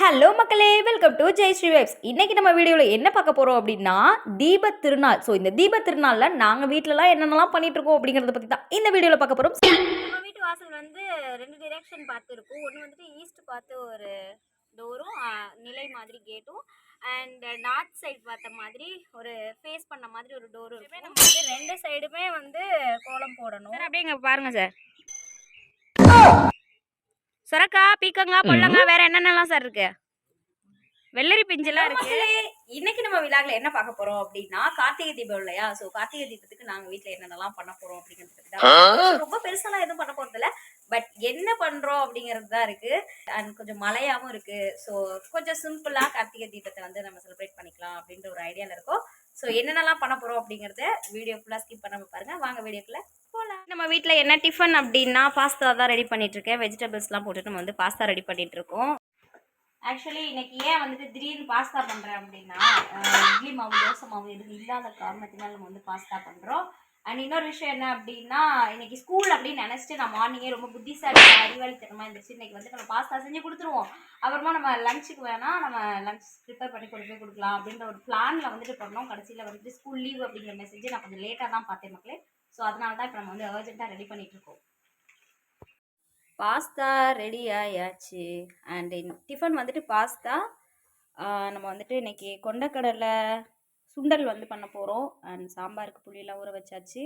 Hello மக்களே welcome to Jai Sri vibes இன்னைக்கு நம்ம வீடியோவில் என்ன பார்க்க போகிறோம் அப்படின்னா தீப திருநாள். ஸோ இந்த தீப திருநாளில் நாங்கள் வீட்டிலலாம் என்னென்னலாம் பண்ணிட்டு இருக்கோம் அப்படிங்கிறத பற்றி தான் இந்த வீடியோவில் பார்க்க போகிறோம் நம்ம வீட்டு வாசல் வந்து ரெண்டு டிரெக்ஷன் பார்த்து இருக்கும் ஒன்று வந்துட்டு ஈஸ்ட் பார்த்து ஒரு டோரும் நிலை மாதிரி கேட்டும் அண்ட் நார்த் சைடு பார்த்த மாதிரி ஒரு ஃபேஸ் பண்ண மாதிரி ஒரு டோரும் இருக்கும். நம்ம வந்து ரெண்டு சைடுமே வந்து கோலம் போடணும். அப்படியே இங்க பாருங்க சார் சுரக்கா பீக்கங்கா பொல்லங்கா வேற என்னென்னலாம் சார் இருக்கு? வெள்ளரி பிஞ்செல்லாம் இருக்கு. இன்னைக்கு நம்ம விழாவில் என்ன பார்க்க போறோம் அப்படின்னா கார்த்திகை தீபம் இல்லையா? ஸோ கார்த்திகை தீபத்துக்கு நாங்க வீட்ல என்னென்னலாம் பண்ண போறோம் அப்படிங்கிறது தான் ரொம்ப பெருசாலாம் எதுவும் பண்ண போறது இல்ல. பட் என்ன பண்றோம் அப்படிங்கிறது தான் இருக்கு. அண்ட் கொஞ்சம் மழையாவும் இருக்கு. ஸோ கொஞ்சம் சிம்பிளா கார்த்திகை தீபத்தை வந்து நம்ம செலிப்ரேட் பண்ணிக்கலாம் அப்படின்ற ஒரு ஐடியால இருக்கோம். ஸோ என்னென்னலாம் பண்ண போகிறோம் அப்படிங்கறத வீடியோ ஃபுல்லாக ஸ்கிப் பண்ணாம பாருங்க. வாங்க வீடியோக்குள்ள போகலாம் நம்ம வீட்டில் என்ன டிஃபன் அப்படின்னா பாஸ்தா தான் ரெடி பண்ணிட்டு இருக்கேன் வெஜிடபிள்ஸ்லாம் போட்டு நம்ம வந்து பாஸ்தா ரெடி பண்ணிகிட்ருக்கோம் ஆக்சுவலி இன்னைக்கு ஏன் வந்துட்டு திடீர்னு பாஸ்தா பண்ணுறேன் அப்படின்னா இட்லி மாவு தோசை மாவு எதுவும் இல்லாத காரணத்தினால நம்ம வந்து பாஸ்தா பண்ணுறோம் அண்ட் இன்னொரு விஷயம் என்ன அப்படின்னா இன்னைக்கு ஸ்கூல் அப்படின்னு நினச்சிட்டு நான் மார்னிங்கே ரொம்ப புத்திசாலி அறிவாளித்தனமாக இருந்துச்சு இன்னைக்கு வந்து நம்ம பாஸ்தா செஞ்சு கொடுத்துருவோம். அப்புறமா நம்ம லஞ்சுக்கு வேணால் நம்ம லஞ்ச் ப்ரிப்பேர் பண்ணி கொண்டு போய் கொடுக்கலாம் அப்படின்ற ஒரு பிளானில் வந்துட்டு பண்ணோம். கடைசியில் வந்துட்டு ஸ்கூல் லீவ் அப்படிங்கிற மெசேஜ் நான் கொஞ்சம் லேட்டாக தான் பார்த்தேன் மக்களே. ஸோ அதனால தான் இப்போ நம்ம வந்து அர்ஜென்ட்டாக ரெடி பண்ணிட்டு இருக்கோம். பாஸ்தா ரெடி ஆயாச்சு. அண்ட் டிஃபன் வந்துட்டு பாஸ்தா நம்ம வந்துட்டு இன்னைக்கு கொண்டக்கடலை சுண்டல் வந்து பண்ண போகிறோம் அண்ட் சாம்பாருக்கு புளியெல்லாம் ஊற வச்சாச்சு.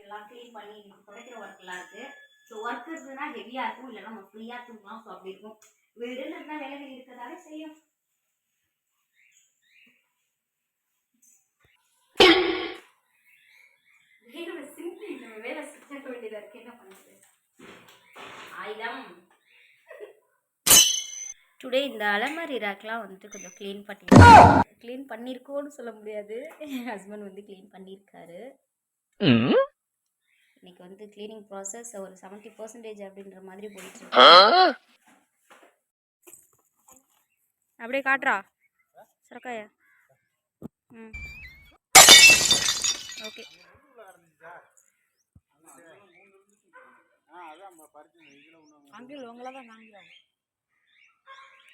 எல்லாம் க்ளீன் பண்ணி துடைக்கிற ஒர்க்லாம் இருக்கு. ஸோ ஒர்க் இருந்ததுன்னா ஹெவியாக இருக்கும். இல்லைன்னா நம்ம ஃப்ரீயாக தூங்கலாம். ஸோ அப்படி இருக்கும். வீடுன்னு இருந்தால் வேலைகள் இருக்கிறதாலே செய்யும். வேலை சிம்பிள் நம்ம வேலை செஞ்ச வேண்டியதா இருக்கு என்ன பண்ணுறது ஆயுதம். டுடே இந்த அலமாரி ரேக்லாம் வந்துட்டு கொஞ்சம் க்ளீன் பண்ணி க்ளீன் பண்ணியிருக்கோன்னு சொல்ல முடியாது. என் ஹஸ்பண்ட் வந்து க்ளீன் பண்ணியிருக்காரு இன்னைக்கு வந்து க்ளீனிங் ப்ராசஸ் ஒரு செவன்ட்டி பர்சன்டேஜ் அப்படின்ற மாதிரி போயிட்டு இருக்கு. அப்படியே காட்டுறா. சுரக்காயா. ம். ஓகே.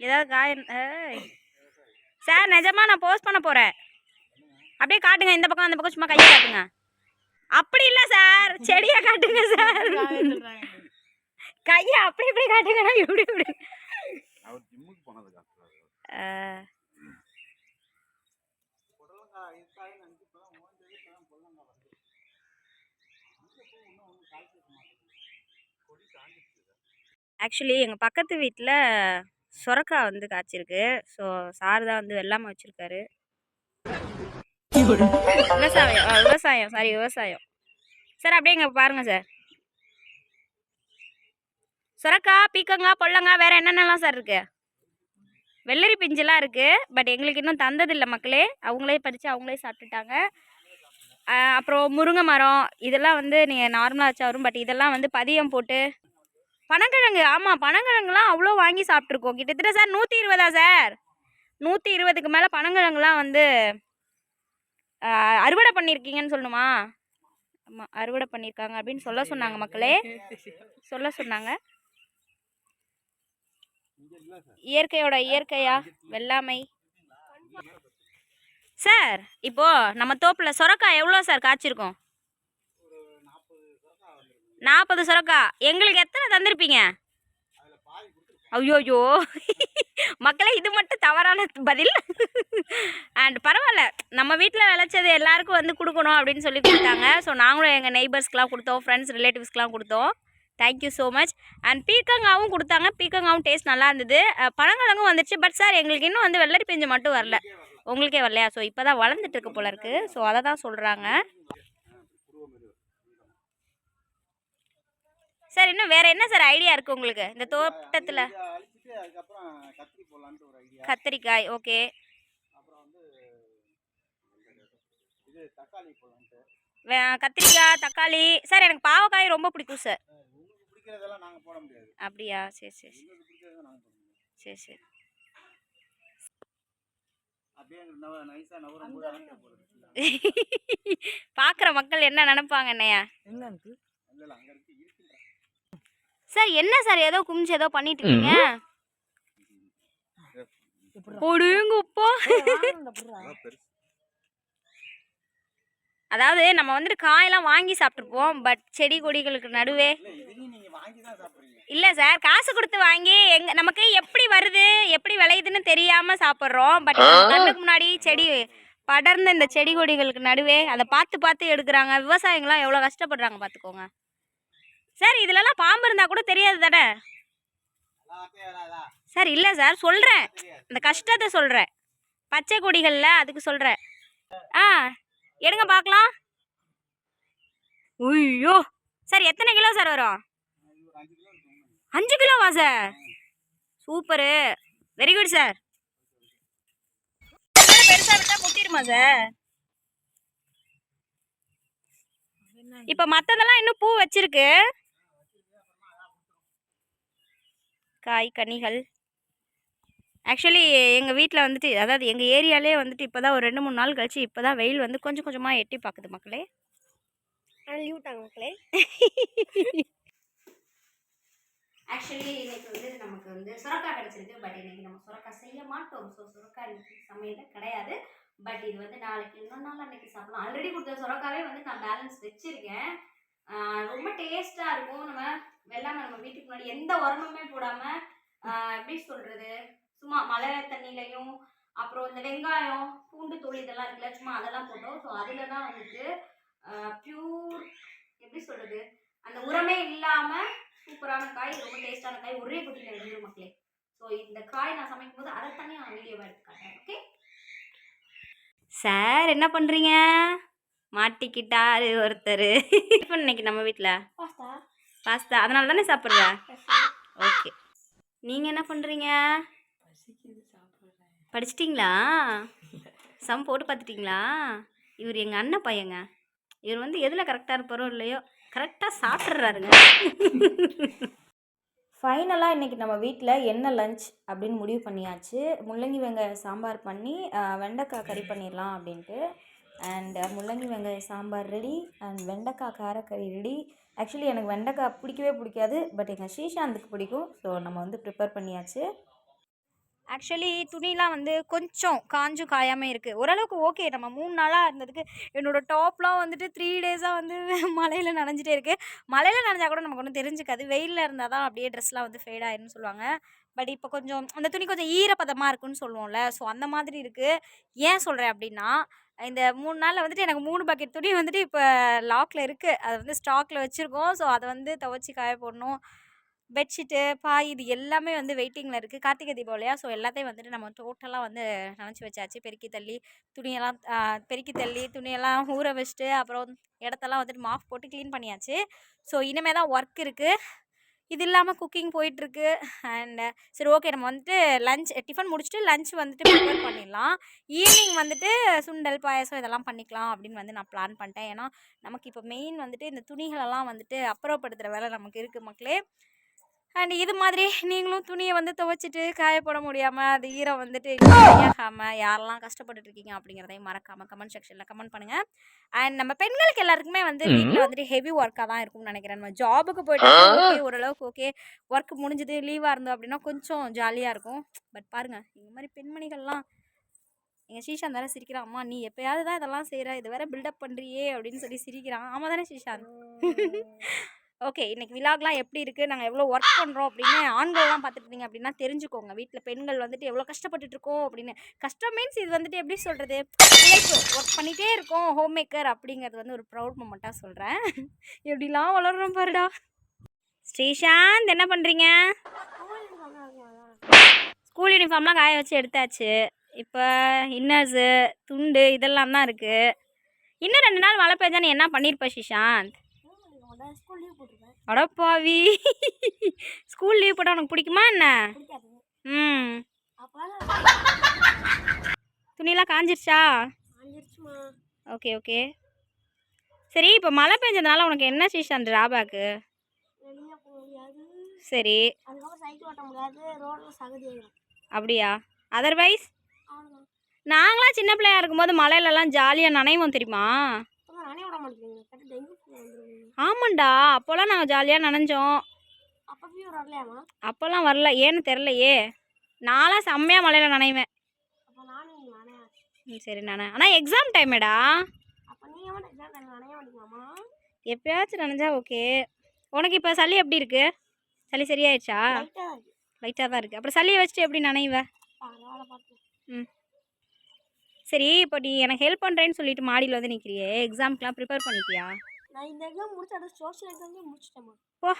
ஏதாவது காய ஏய். சார் நிஜமா நான் போஸ்ட் பண்ண போறேன். அப்படியே காட்டுங்க இந்த பக்கம் அந்த பக்கம் சும்மா கையை காட்டுங்க. அப்படி இல்லை சார். செடியை காட்டுங்க சார். கையை அப்படி இப்படி காட்டுங்கண்ணா இப்படி இப்படி அவர் ஜிம்முக்கு போனது ஆக்சுவலி எங்கள் பக்கத்து வீட்டில் சொரக்காய் வந்து காய்ச்சிருக்கு. ஸோ சார் தான் வந்து வெள்ளாமல் வச்சுருக்காரு. விவசாயம் ஆ, விவசாயம் சாரி விவசாயம். சார் அப்படியே இங்கே பாருங்கள் சார். சுரக்காய் பீக்கங்காய் பொல்லங்காய் வேறு என்னென்னலாம் சார் இருக்குது வெள்ளரி பிஞ்செல்லாம் இருக்குது பட் எங்களுக்கு இன்னும் தந்ததில்லை மக்களே. அவங்களே பறித்து அவங்களே சாப்பிட்டுட்டாங்க. அப்புறம் முருங்கை மரம் இதெல்லாம் வந்து நீங்கள் நார்மலாக வச்சா வரும் பட் இதெல்லாம் வந்து பதியம் போட்டு பனங்கிழங்கு ஆமாம் பனங்கிழங்குலாம் அவ்வளோ வாங்கி சாப்பிட்ருக்கோம் கிட்டத்தட்ட சார் நூற்றி இருபதா சார்? நூற்றி இருபதுக்கு மேலே பனங்கிழங்குலாம் வந்து அறுவடை பண்ணியிருக்கீங்கன்னு சொல்லணுமா? ஆமாம் அறுவடை பண்ணியிருக்காங்க அப்படின்னு சொல்ல சொன்னாங்க மக்களே. சொல்ல சொன்னாங்க. இயற்கையோட இயற்கையா? வெள்ளாமை. சார் இப்போ நம்ம தோப்பில் சொரக்காய் எவ்வளோ சார் காய்ச்சிருக்கோம்? நாற்பது சுரக்கா. எங்களுக்கு எத்தனை தந்திருப்பீங்க? ஐயோயோ. மக்களே இது மட்டும் தவறான பதில். அண்ட் பரவாயில்ல. நம்ம வீட்டில் விளைச்சது எல்லாருக்கும் வந்து கொடுக்கணும் அப்படின்னு சொல்லி கொடுத்தாங்க. ஸோ நாங்களும் எங்கள் நெய்பர்ஸ்க்கெலாம் கொடுத்தோம். ஃப்ரெண்ட்ஸ் ரிலேட்டிவ்ஸ்க்கெலாம் கொடுத்தோம். Thank you so much and பீக்கங்காவும் கொடுத்தாங்க. பீக்கங்காவும் டேஸ்ட் நல்லா இருந்தது. அஹ் பனங்கிழங்கும் வந்துச்சு பட் சார் எங்களுக்கு இன்னும் வந்து வெள்ளரி பிஞ்சு மட்டும் வரல. உங்களுக்கே வரலையா? ஸோ இப்போ தான் வளர்ந்துட்டு இருக்கு போல இருக்குது ஸோ அதை தான் சொல்கிறாங்க இன்னும் வேற என்ன சார் ஐடியா இருக்குது உங்களுக்கு? இந்த தோட்டத்தில்? கத்திரிக்காய் ஓகே. அப்புறம் வந்து இது தக்காளி போடலான்ட்டு. கத்திரிக்காய் தக்காளி. சார் எனக்கு பாவக்காய் ரொம்ப பிடிக்கும் சார். உங்களுக்கு பிடிக்கிறதெல்லாம் நாங்கள் போட முடியாது. அப்படியா? சரி சரி சரி. சரி பார்க்குற மக்கள் என்ன நினைப்பாங்க என்னைய இல்லை இல்லை அங்கே இருக்கு இருக்குன்ற சார் என்ன சார் ஏதோ குமிச்சு ஏதோ பண்ணிட்டு இருக்கீங்க ஒடுங்கப்பா அதாவது நம்ம வந்துட்டு காயெல்லாம் வாங்கி சாப்பிட்ருப்போம் பட் செடி கொடிகளுக்கு நடுவே. இல்லை சார் காசு கொடுத்து வாங்கி எங்க நமக்கு எப்படி வருது எப்படி விளையுதுன்னு தெரியாம சாப்பிட்றோம் பட் கண்ணுக்கு முன்னாடி செடி படர்ந்த இந்த செடி கொடிகளுக்கு நடுவே அதை பார்த்து பார்த்து எடுக்கிறாங்க. விவசாயிங்களாம் எவ்வளோ கஷ்டப்படுறாங்க பார்த்துக்கோங்க. சார் இதுலலாம் பாம்பு இருந்தால் கூட தெரியாது தானே? சார் இல்லை சார் சொல்கிறேன் இந்த கஷ்டத்தை சொல்கிறேன் பச்சை கொடிகளில் அதுக்கு சொல்கிறேன் ஆ எடுங்க பார்க்கலாம் ஐயோ! சார் எத்தனை கிலோ சார் வரும்? அஞ்சு கிலோவா sir? Super. Very good sir. பெருசா விட்டா முட்டிடுமா சார்? இப்போ மற்றதெல்லாம் இன்னும் பூ வச்சிருக்கு. காய் கனிகள். ஆக்சுவலி எங்கள் வீட்டில் வந்துட்டு அதாவது எங்கள் ஏரியாலே வந்துட்டு இப்போ தான் ஒரு ரெண்டு மூணு நாள் கழிச்சு இப்போ தான் வெயில் வந்து கொஞ்சம் கொஞ்சமாக எட்டி பார்க்குது மக்களே. லீவிட்டாங்க மக்களே. ஆக்சுவலி இன்னைக்கு வந்து நமக்கு வந்து சுரக்காய் கிடச்சிருக்கு பட் இன்னைக்கு நம்ம சுரக்காய் செய்ய மாட்டோம். ஸோ சுரக்காய் இன்னைக்கு சமையல் கிடையாது. பட் இது வந்து நாளைக்கு இன்னொரு நாள் அன்னைக்கு சாப்பிடலாம். ஆல்ரெடி கொடுத்த சுரக்காவே வந்து நான் பேலன்ஸ் வச்சிருக்கேன். ரொம்ப டேஸ்ட்டாக இருக்கும். நம்ம வெள்ளாமை நம்ம வீட்டுக்கு முன்னாடி எந்த உரமுமே போடாமல் எப்படி சொல்கிறது சும்மா மழை தண்ணிலையும் அப்புறம் இந்த வெங்காயம் பூண்டு தூள் இதெல்லாம் இருக்குல்ல சும்மா அதெல்லாம் போட்டோம். ஸோ அதில் தான் வந்துட்டு ப்யூர் எப்படி சொல்கிறது அந்த உரமே இல்லாமல் சூப்பரான காய் ரொம்ப டேஸ்டான காய். ஒரே குட்டியில் எழுதிடும் மக்களே. ஸோ இந்த காய் நான் சமைக்கும் போது அதை தனியாக நான் வீடியோவை எடுத்து காட்டுறேன் ஓகே சார் என்ன பண்ணுறீங்க மாட்டிக்கிட்டாரு ஒருத்தர். டிஃபன் இன்னைக்கு நம்ம வீட்டில் பாஸ்தா. பாஸ்தா. அதனால தானே சாப்பிட்ற? ஓகே. நீங்கள் என்ன பண்ணுறீங்க படிச்சிட்டிங்களா? சம் போட்டு பார்த்துட்டிங்களா இவர் எங்கள் அண்ணன் பையங்க. இவர் வந்து எதில் கரெக்டாக இருப்பாரோ இல்லையோ கரெக்டாக சாப்பிட்றாருங்க. ஃபைனலாக இன்றைக்கி நம்ம வீட்டில் என்ன லஞ்ச் அப்படின்னு முடிவு பண்ணியாச்சு. முள்ளங்கி வெங்காய சாம்பார் பண்ணி வெண்டைக்காய் கறி பண்ணிடலாம் அப்படின்ட்டு. அண்ட் uh, முள்ளங்கி வெங்காய சாம்பார் ரெடி அண்ட் வெண்டைக்காய் காரக்கறி ரெடி ஆக்சுவலி எனக்கு வெண்டைக்காய் பிடிக்கவே பிடிக்காது பட் எங்கள் ஸ்ரீசாந்துக்கு பிடிக்கும். ஸோ நம்ம வந்து ப்ரிப்பேர் பண்ணியாச்சு. ஆக்சுவலி துணிலாம் வந்து கொஞ்சம் காஞ்சும் காயாமல் இருக்குது ஓரளவுக்கு ஓகே நம்ம மூணு நாளாக இருந்ததுக்கு என்னோடய டாப்லாம் வந்துட்டு த்ரீ டேஸாக வந்து மழையில் நனைஞ்சிட்டே இருக்குது மழையில் நனைஞ்சா கூட நமக்கு ஒன்றும் தெரிஞ்சுக்காது. வெயிலில் இருந்தால் தான் அப்படியே ட்ரெஸ்லாம் வந்து ஃபேட் ஆயிருன்னு சொல்லுவாங்க. பட் இப்போ கொஞ்சம் அந்த துணி கொஞ்சம் ஈரப்பதமாக இருக்குன்னு சொல்லுவோம்ல. ஸோ அந்த மாதிரி இருக்குது ஏன் சொல்கிறேன் அப்படின்னா இந்த மூணு நாளில் வந்துட்டு எனக்கு மூணு பக்கெட் துணி வந்துட்டு இப்போ லாக்கில் இருக்குது அதை வந்து ஸ்டாக்கில் வச்சுருக்கோம். ஸோ அதை வந்து துவைச்சி காய போடணும். பெட்ஷீட்டு பாய் இது எல்லாமே வந்து வெயிட்டிங்கில் இருக்குது கார்த்திகை தீபாவளியா ஸோ எல்லாத்தையும் வந்துட்டு நம்ம டோட்டலாக வந்து நினச்சி வச்சாச்சு. பெருக்கி தள்ளி துணியெல்லாம் பெருக்கி தள்ளி துணியெல்லாம் ஊற வச்சுட்டு அப்புறம் இடத்தெல்லாம் வந்துட்டு மாஃப் போட்டு க்ளீன் பண்ணியாச்சு. ஸோ இனிமேல் தான் ஒர்க் இருக்குது இது இல்லாமல் குக்கிங் போயிட்டுருக்கு. அண்ட் சரி ஓகே நம்ம வந்துட்டு லஞ்ச் டிஃபன் முடிச்சுட்டு லஞ்ச் வந்துட்டு ப்ரிப்பேர் பண்ணிடலாம். ஈவினிங் வந்துட்டு சுண்டல் பாயாசம் இதெல்லாம் பண்ணிக்கலாம் அப்படின்னு வந்து நான் பிளான் பண்ணிட்டேன். ஏன்னா நமக்கு இப்போ மெயின் வந்துட்டு இந்த துணிகளெல்லாம் வந்துட்டு அப்புறப்படுத்துகிற வேலை நமக்கு இருக்குது மக்களே. அண்ட் இது மாதிரி நீங்களும் துணியை வந்து துவைச்சிட்டு காய போட முடியாமல் அது ஈரம் வந்துட்டு ஆகாமல் யாரெல்லாம் கஷ்டப்பட்டுட்டு இருக்கீங்க அப்படிங்கிறதையும் மறக்காமல் கமெண்ட் செக்ஷனில் கமெண்ட் பண்ணுங்கள் அண்ட் நம்ம பெண்களுக்கு எல்லாருக்குமே வந்து வீட்டில் வந்துட்டு ஹெவி ஒர்க்காக தான் இருக்கும்னு நினைக்கிறேன். நம்ம ஜாபுக்கு போயிட்டு ஓரளவுக்கு ஓகே ஒர்க் முடிஞ்சது லீவாக இருந்தோம் அப்படின்னா கொஞ்சம் ஜாலியாக இருக்கும். பட் பாருங்கள் இந்த மாதிரி பெண்மணிகள்லாம் எங்கள் ஸ்ரீசாந்த் வேறு சிரிக்கிறான் அம்மா நீ எப்பயாவது தான் இதெல்லாம் செய்கிற இது வேற பில்டப் பண்ணுறியே அப்படின்னு சொல்லி சிரிக்கிறான். ஆமாம் தானே ஸ்ரீசாந்த் ஓகே இன்றைக்கி விலாக்லாம் எப்படி இருக்குது நாங்கள் எவ்வளோ ஒர்க் பண்ணுறோம் அப்படின்னு ஆண்கள்லாம் பார்த்துருந்தீங்க அப்படின்னா தெரிஞ்சுக்கோங்க. வீட்டில் பெண்கள் வந்துட்டு எவ்வளோ கஷ்டப்பட்டுட்டு இருக்கோம் அப்படின்னு. கஷ்டம் மீன்ஸ் இது வந்துட்டு எப்படி சொல்கிறது உழைப்பு. ஒர்க் பண்ணிகிட்டே இருக்கோம் ஹோம் மேக்கர் அப்படிங்கிறது வந்து ஒரு ப்ரௌட் மூமெண்ட்டாக சொல்கிறேன் எப்படிலாம் வளர்றோம் பாருடா. ஸ்ரீஷாந்த் என்ன பண்ணுறீங்க ஸ்கூல் யூனிஃபார்ம்லாம் காய வச்சு எடுத்தாச்சு. இப்போ இன்னர்ஸு துண்டு இதெல்லாம் தான் இருக்குது இன்னும் ரெண்டு நாள் மழை பெஞ்சா நீ என்ன பண்ணியிருப்ப ஸ்ரீசாந்த் ஸ்கூல் லீவ் போட்டிருப்பேன். அடப்பாவி ஸ்கூல் லீவ் போட்டால் உனக்கு பிடிக்குமா என்ன? ம். துணியெல்லாம் காஞ்சிருச்சா? Okay okay. சரி இப்போ மழை பெஞ்சதுனால உனக்கு என்ன ட்ராபேக்கு வெளியே போக முடியாது. சரி. அப்படியா? அதர்வைஸ் நாங்களாம் சின்ன பிள்ளையா இருக்கும்போது மலையிலலாம் ஜாலியாக நனைவோம் தெரியுமா? ஆமாண்டா அப்போல்லாம் நாங்கள் ஜாலியாக நனைஞ்சோம். அப்போல்லாம் வரல ஏன்னு தெரிலையே நான்லாம் செம்மையாக மலையில் நனைவேன். சரி நானே ஆனால் எக்ஸாம் டைமேடா எப்பயாச்சும் நனைஞ்சா ஓகே உனக்கு இப்போ சளி எப்படி இருக்கு? சளி சரியாயிடுச்சா? லைட்டாக தான் இருக்குது அப்புறம் சளியை வச்சுட்டு எப்படி நனைவ? ம். சரி இப்போ நீ எனக்கு ஹெல்ப் பண்ணுறேன்னு சொல்லிட்டு மாடியில் வந்து நிற்கிறியே எக்ஸாம்க்குலாம் ப்ரிப்பேர் பண்ணிட்டியா? நான் இந்த எக்ஸாம் முடிச்சு அடுத்த சோஷியல் எக்ஸாம்லேயே முடிச்சிட்டேம்மா போ.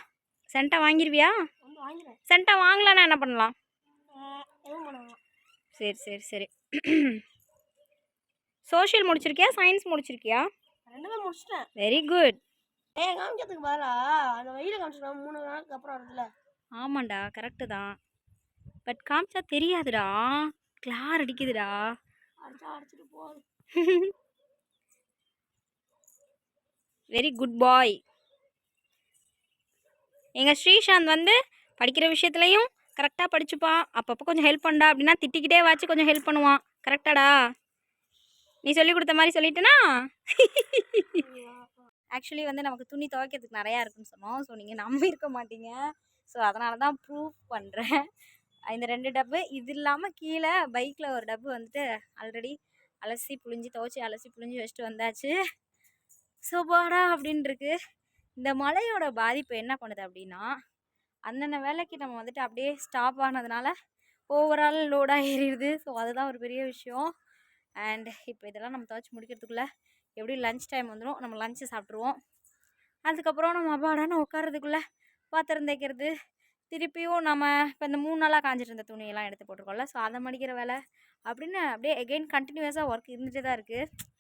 சென்ட்டா வாங்கிருவியா? வந்து வாங்கிடுறேன் சென்ட்டா வாங்கலன்னா என்ன பண்ணலாம்? எதுவும் பண்ணுவாங்க சரி சரி சரி. சோஷியல் முடிச்சிருக்கியா? சயின்ஸ் முடிச்சிருக்கியா? ரெண்டுமே முடிச்சிட்டேன். வெரி குட் ஏ காமிக்கிறதுக்கு பதிலா? அந்த வெயில காமிச்சிட்டேன் மூணு நாளுக்கு அப்புறம் வருதுல ஆமாண்டா கரெக்டு தான். பட் காமிச்சா தெரியாதுடா. கிளார் அடிக்குதுடா. அடிச்சா அடிச்சிட்டு போகுது. வெரி குட் பாய். எங்கள் ஸ்ரீசாந்த் வந்து படிக்கிற விஷயத்துலையும் கரெக்டாக படிச்சுப்பான் அப்பப்போ கொஞ்சம் ஹெல்ப் பண்ணா அப்படின்னா திட்டிக்கிட்டே வாச்சு கொஞ்சம் ஹெல்ப் பண்ணுவான். கரெக்டாடா நீ சொல்லி கொடுத்த மாதிரி சொல்லிட்டேனா? ஆக்சுவலி வந்து நமக்கு துணி துவைக்கிறதுக்கு நிறையா இருக்குன்னு சொன்னோம். ஸோ நீங்கள் நம்பி இருக்க மாட்டீங்க. ஸோ அதனால தான் ப்ரூஃப் பண்ணுறேன் இந்த ரெண்டு டப்பு இது இல்லாமல் கீழே பைக்கில் ஒரு டப்பு வந்துட்டு ஆல்ரெடி அலசி புழிஞ்சு துவைச்சி அலசி புழிஞ்சு வச்சுட்டு வந்தாச்சு. சோபாடா பாடா இருக்கு இந்த மழையோட பாதிப்பு என்ன பண்ணுது அப்படின்னா அந்தந்த வேலைக்கு நம்ம வந்துட்டு அப்படியே ஸ்டாப் ஆனதுனால ஓவரால் லோடாக ஏறிடுது. ஸோ அதுதான் ஒரு பெரிய விஷயம். அண்ட் இப்போ இதெல்லாம் நம்ம துவச்சி முடிக்கிறதுக்குள்ளே எப்படி லஞ்ச் டைம் வந்துடும் நம்ம லஞ்சு சாப்பிட்ருவோம் அதுக்கப்புறம் நம்ம அப்பாடான உட்காரதுக்குள்ளே பாத்திரம் தைக்கிறது திருப்பியும் நம்ம இப்போ இந்த மூணு நாளாக காஞ்சிட்டு இருந்த துணியெல்லாம் எடுத்து போட்டிருக்கோம்ல. ஸோ அதை மடிக்கிற வேலை அப்படின்னு அப்படியே எகெயின் கண்டினியூஸாக ஒர்க் இருந்துகிட்டே தான் இருக்குது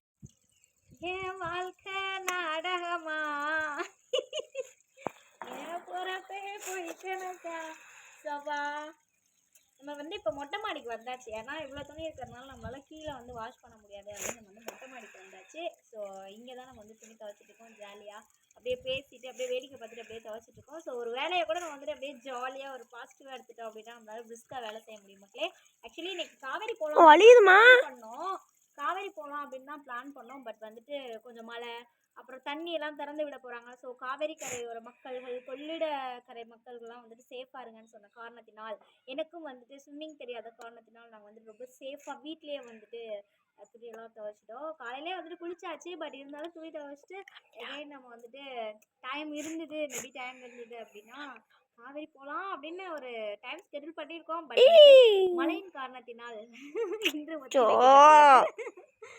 என் வாழ்க்கை நாடகமா? என் பொறப்பே போயிட்டனக்கா சபா நம்ம வந்து இப்போ மொட்டை மாடிக்கு வந்தாச்சு. ஏன்னா இவ்வளோ துணி இருக்கிறதுனால நம்மளால கீழே வந்து வாஷ் பண்ண முடியாது. அப்படின்னு நம்ம வந்து மொட்டை மாடிக்கு வந்தாச்சு. ஸோ இங்கே தான் நம்ம வந்து துணி துவைச்சிட்டு இருக்கோம் ஜாலியாக அப்படியே பேசிட்டு அப்படியே வேடிக்கை பார்த்துட்டு அப்படியே துவைச்சிட்டு இருக்கோம். ஸோ ஒரு வேலையை கூட நம்ம வந்துட்டு அப்படியே ஜாலியாக ஒரு பாசிட்டிவாக எடுத்துட்டோம் அப்படின்னா நம்மளால பிரிஸ்காக வேலை செய்ய முடியும் மக்களே. ஆக்சுவலி இன்னைக்கு காவேரி போகலாம் பண்ணோம். காவேரி போகலாம் அப்படின்னு தான் பிளான் பண்ணோம். பட் வந்துட்டு கொஞ்சம் மழை அப்புறம் தண்ணி எல்லாம் திறந்து விட போகிறாங்க ஸோ காவேரி கரையோர மக்கள்கள் கொள்ளிட கரை மக்கள்கள்லாம் வந்துட்டு சேஃபாக இருங்கன்னு சொன்ன காரணத்தினால் எனக்கும் வந்துட்டு ஸ்விம்மிங் தெரியாத காரணத்தினால் நாங்கள் வந்துட்டு ரொம்ப சேஃபாக வீட்லேயே வந்துட்டு துணியெல்லாம் துவைச்சிட்டோம். காலையிலே வந்துட்டு குளிச்சாச்சு. பட் இருந்தாலும் துணி துவைச்சிட்டு எகைன் நம்ம வந்துட்டு டைம் இருந்தது. மேபி டைம் இருந்தது அப்படின்னா காவேரி போகலாம் அப்படின்னு ஒரு டைம் ஸ்கெடியூல் பண்ணியிருக்கோம். பட் மழையின் காரணத்தினால் இன்று ஒத்திவைக்கப்பட்டுள்ளது.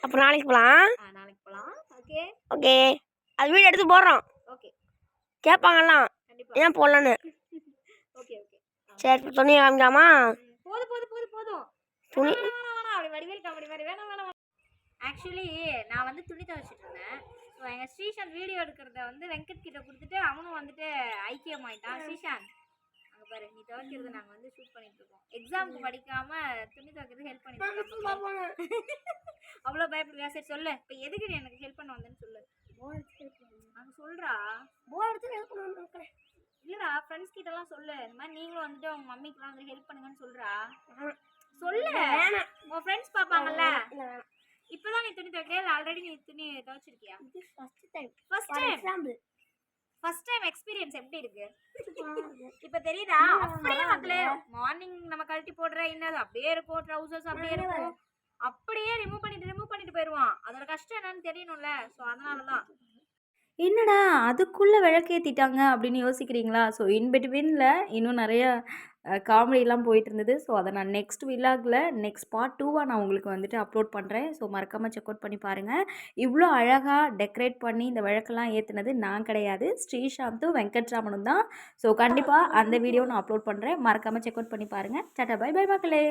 அப்போ நாளைக்கு போகலாம் நாளைக்கு போகலாம் ஓகே ஓகே அது வீடு எடுத்து போடுறோம். ஓகே கேட்பாங்கலாம். ஏன் போடலன்னு? ஓகே ஓகே சரி இப்போ துணியை காமிக்கலாமா போதும் போதும் போதும் போதும். துணி வடிவேல் காமெடி மாதிரி வேணாம் வேணாம் ஆக்சுவலி நான் வந்து துணி துவைச்சிட்டு இருந்தேன். எங்கள் ஸ்ரீசாந்த் வீடியோ எடுக்கிறத வந்து வெங்கட் கிட்ட கொடுத்துட்டு அவனும் வந்துட்டு ஐக்கியமாயிட்டான் ஸ்ரீசாந்த் அங்கே பாரு நீ துவைக்கிறது நாங்கள் வந்து ஷூட் பண்ணிட்டு இருக்கோம். எக்ஸாமுக்கு படிக்காம துணி துவைக்கிறது ஹெல்ப் பண்ணிட்டு அவ்வளோ பயப்படுறியா சரி சொல்லு. இப்போ எதுக்கு நீ எனக்கு ஹெல்ப் பண்ண வந்தேன்னு சொல்லு. நாங்கள் சொல்கிறா இல்லடா ஃப்ரெண்ட்ஸ் கிட்டலாம் சொல்லு. இந்த மாதிரி நீங்களும் வந்துட்டு உங்க மம்மிக்கெல்லாம் வந்து ஹெல்ப் பண்ணுங்கன்னு சொல்றா. சொல்லு. உன் ஃப்ரெண்ட்ஸ் பார்ப்பாங்கல்ல. இப்பதான் நீ துணி துவைக்கல இல்லை ஆல்ரெடி நீ துணி துவைச்சிருக்கியா? First time first time experience எப்படி இருக்கு? இப்போ தெரியுதா? அப்படியே மக்களே மார்னிங் நம்ம கழட்டி போடுற இன்னது அப்படியே இருக்கும். ட்ரௌசர்ஸ் அப்படியே இருக்கும். அப்படியே ரிமூவ் பண்ணிட்டு ரிமூவ் பண்ணிட்டு போயிடுவான் அதோட கஷ்டம் என்னன்னு தெரியணும்ல. ஸோ அதனால தான் என்னடா அதுக்குள்ளே விளக்கேற்றிட்டாங்க அப்படின்னு யோசிக்கிறீங்களா? ஸோ இன் பிட்வீனில் இன்னும் நிறைய காமெடியெலாம் போயிட்டு இருந்தது. ஸோ அதை நான் நெக்ஸ்ட் விலாகில் நெக்ஸ்ட் பார்ட் டூவாக நான் உங்களுக்கு வந்துட்டு அப்லோட் பண்ணுறேன் ஸோ மறக்காமல் செக் அவுட் பண்ணி பாருங்கள் இவ்வளோ அழகாக டெக்கரேட் பண்ணி இந்த விளக்கெல்லாம் ஏற்றுனது நான் கிடையாது. ஸ்ரீசாந்தும் வெங்கட்ராமனும் தான். ஸோ கண்டிப்பாக அந்த வீடியோ நான் அப்லோட் பண்ணுறேன் மறக்காமல் செக் அவுட் பண்ணி பாருங்கள் டாட்டா பை பை மக்களே.